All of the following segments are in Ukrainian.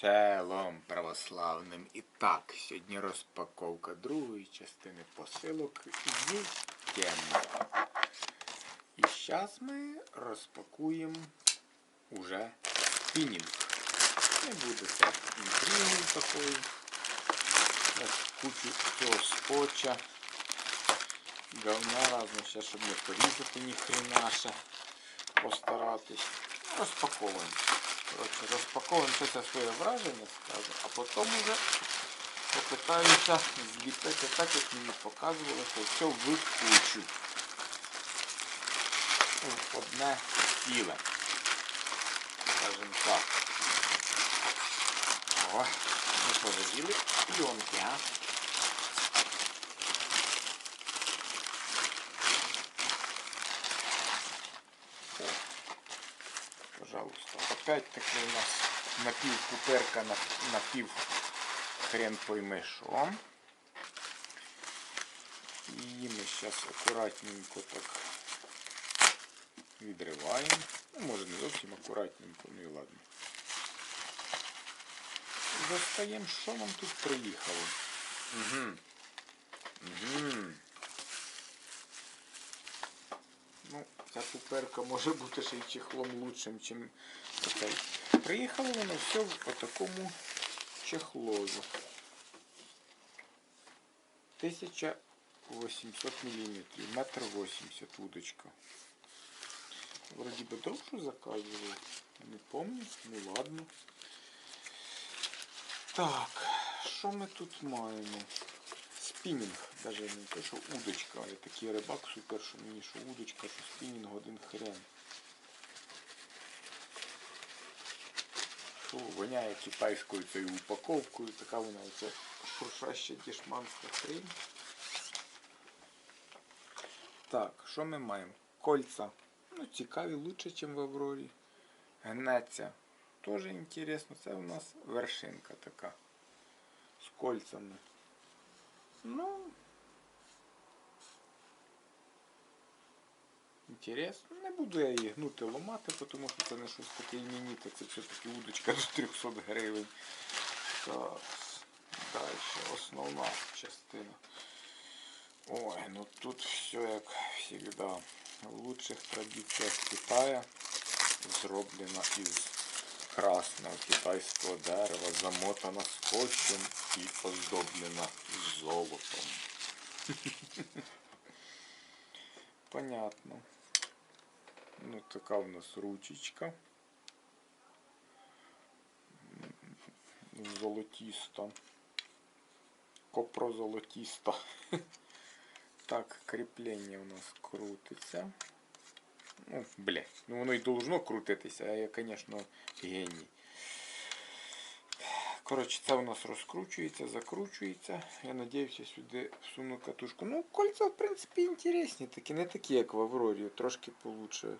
Шалом православним. І так, сьогодні розпаковка другої частини посилок зі теми. І зараз ми розпакуємо уже спінінг. Не буде це інтригою такою. Ось кучу цього скотча. Говна разно, ще, щоб не порізати ні хренаша. Постаратись. Розпаковуємо. Розпаковуємо це своє враження, скажу, а потім вже попитаюся зліпити так, як мені показували, що все в кучу. Одне ціле. Скажем так. О, ми повиділи пленки, а? О, пожалуйста. Опять-таки у нас напів куперка, напів хрен пойми що. І ми зараз акуратненько так відриваємо. Ну, може не зовсім акуратненько, ну і ладно. Достаємо, що нам тут приїхало. Угу. Угу. Ну, ця куперка може бути ще й чехлом лучшим, чим цей. Приїхало воно все в такому чехлозу. 1800 мм, метр 80 удочка. Вроді би довшу заказував. Не помню, ну ладно. Так, що ми тут маємо? Спінінг, даже не те, що удочка. Я такий рибак супер, що мені що удочка, що спінінг один хрен. Фу, воняє китайською цією упаковкою, така вона оце шуршаща дішманська хрень. Так, що ми маємо? Кольца. Ну, цікаві, лучше, ніж в Аврорі. Гнеться. Тоже інтересно. Це у нас вершинка така. З кольцами. Ну. Інтересно. Не буду я її гнути ламати, тому що це не щось таке іменіте. Це все-таки удочка до 300 гривень. Так. Далі. Основна частина. Ой, ну тут все як завжди. В лучших традиціях Китая зроблено із красного китайського дерева, замотана скотчем і оздоблена золотом. Понятно. Ну, така у нас ручечка. Золотіста. Копрозолотіста. Так, кріплення у нас крутиться. Ну, блядь, ну воно і должно крутитися, а я, звісно, геній. Коротше, це у нас розкручується, закручується. Я надіюся сюди всуну катушку. Ну, кольця, в принципі, інтересні такі, не такі, як в Аврорі, трошки получше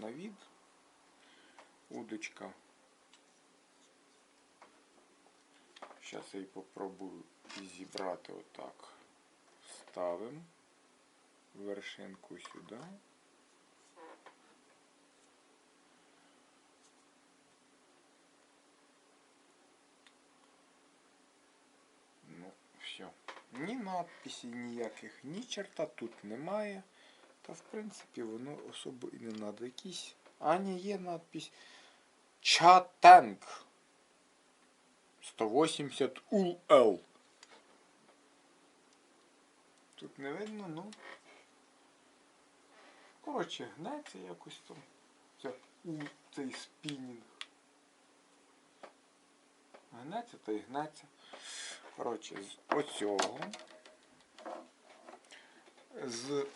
на від. Удочка. Зараз я її попробую зібрати отак. Ставимо вершинку сюди. Ну, все. Ні надписей ніяких, ні черта тут немає. Та в принципі воно особо і не треба. Якісь. А ні, є надпись Чатенг 180 УЛ. Тут не видно, ну. Коротше, гнеться якось там. Це у цей спінінг. Гнеться та й гнеться. Коротше, з оцього. З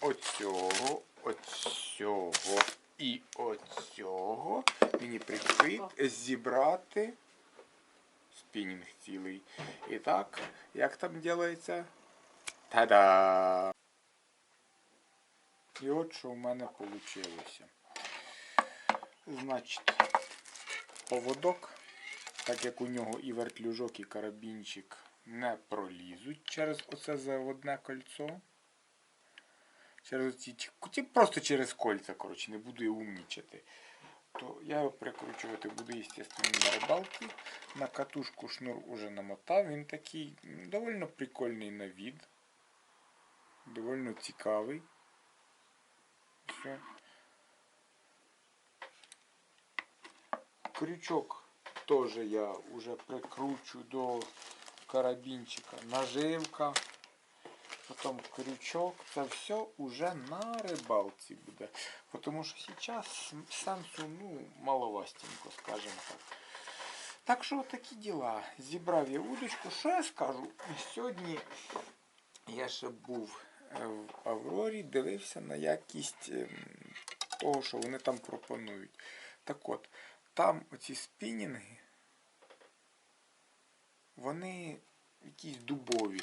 оцього, оцього і оцього мені прийшли зібрати спінінг цілий. І так, як там ділається? Та-да! І от що в мене вийшло. Значить, поводок, так як у нього і вертлюжок, і карабінчик не пролізуть через оце заводне кольцо. Через ці, просто через кольця, коротше, не буду я умнічати. то я його прикручувати буду, естественно, на рибалці. На катушку шнур уже намотав. Він такий м, довольно прикольний на від. Довольно цікавий. Все. Крючок теж я вже прикручу до карабінчика. Наживка. Потім крючок. Це все уже на рибалці буде. Тому що зараз сенсу ну, маловастенько, скажімо так. Так що такі діла. Зібрав я удочку. Що я скажу? Сьогодні я ще був е, в Аврорі, дивився на якість ем, того, що вони там пропонують. Так от, там оці спінінги, вони якісь дубові.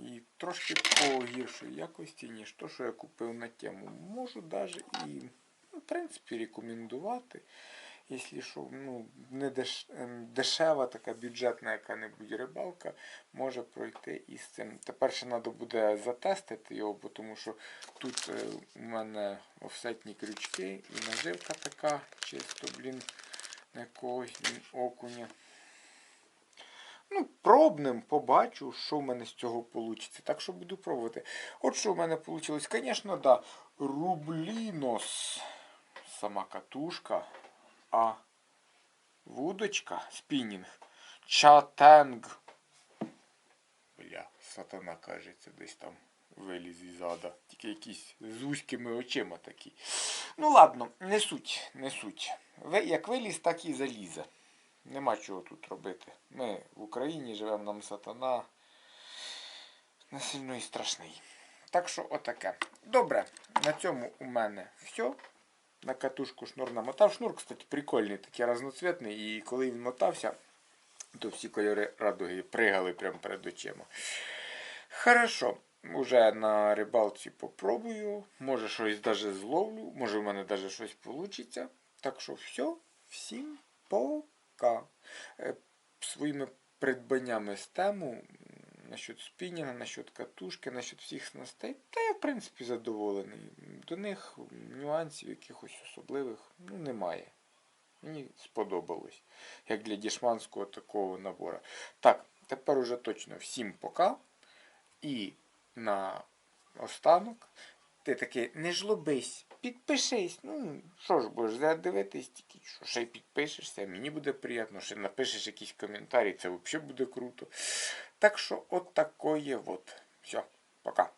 І трошки погіршої якості, ніж то, що я купив на тему. Можу навіть і, ну, в принципі, рекомендувати. Якщо що, ну, не деш... ем, дешева така бюджетна яка-небудь рибалка може пройти із цим. Тепер ще треба буде затестити його, бо тому що тут е, у мене офсетні крючки і наживка така, чисто, блін, якогось окуня. Ну, пробним побачу, що в мене з цього вийде. Так що буду пробувати. От що в мене вийшло. Звісно, да, рублінос. Сама катушка. А вудочка, спінінг. Чатенг. Бля, сатана, кажеться, десь там виліз із зада. Тільки якісь з вузькими очима такі. Ну ладно, не суть, не суть. Як виліз, так і залізе. Нема чого тут робити. Ми в Україні живемо нам сатана. Не сильно і страшний. Так що отаке. Добре, на цьому у мене все. На катушку шнур намотав. Шнур, кстати, прикольний, такий разноцветний. І коли він мотався, то всі кольори радуги пригали прямо перед очима. Хорошо. Уже на рибалці попробую. Може щось даже зловлю. Може в мене даже щось вийде. Так що все. Всім пока. Е, Своїми придбаннями з тему насчет спінінга, насчет катушки, насчет всіх снастей, та я в принципі задоволений. До них нюансів якихось особливих ну, немає. Мені сподобалось. Як для дішманського такого набору. Так, тепер уже точно всім пока. І на останок ти такий не жлобись, підпишись. Ну, що ж будеш дивитись, тільки що ще й підпишешся, мені буде приємно, ще напишеш якийсь коментарі, це взагалі буде круто. Так що от такое от. Все, пока.